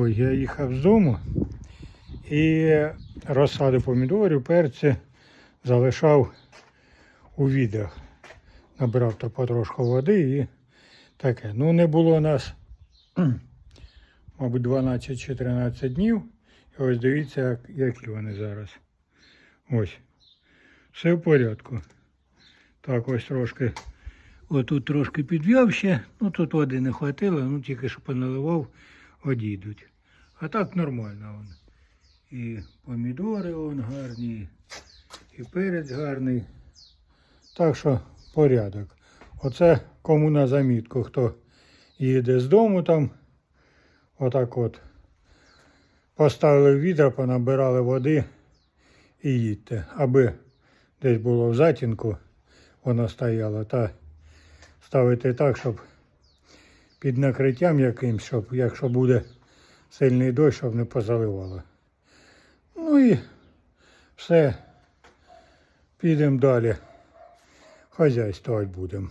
Ой, я їхав з дому і розсади помідорів, перці залишав у відрах. Набирав то потрошку води і таке. Ну, не було у нас, мабуть, 12 чи 13 днів. І ось дивіться, як, які вони зараз. Ось. Все в порядку. Так, ось трошки. Отут трошки підв'яв ще. Ну тут води не хватило, ну тільки що поналивав, одійдуть. А так нормально. Вон. І помідори вон гарні, і перець гарний. Так що порядок. Оце кому на замітку, хто їде з дому там. Отак от. Поставили відра, понабирали води і їдьте. Аби десь було в затінку, воно стояло. Та ставити так, щоб під накриттям якимсь, щоб якщо буде сильний дощ, щоб не позаливало. Ну і все. Підемо далі. Хазяйствувати будемо.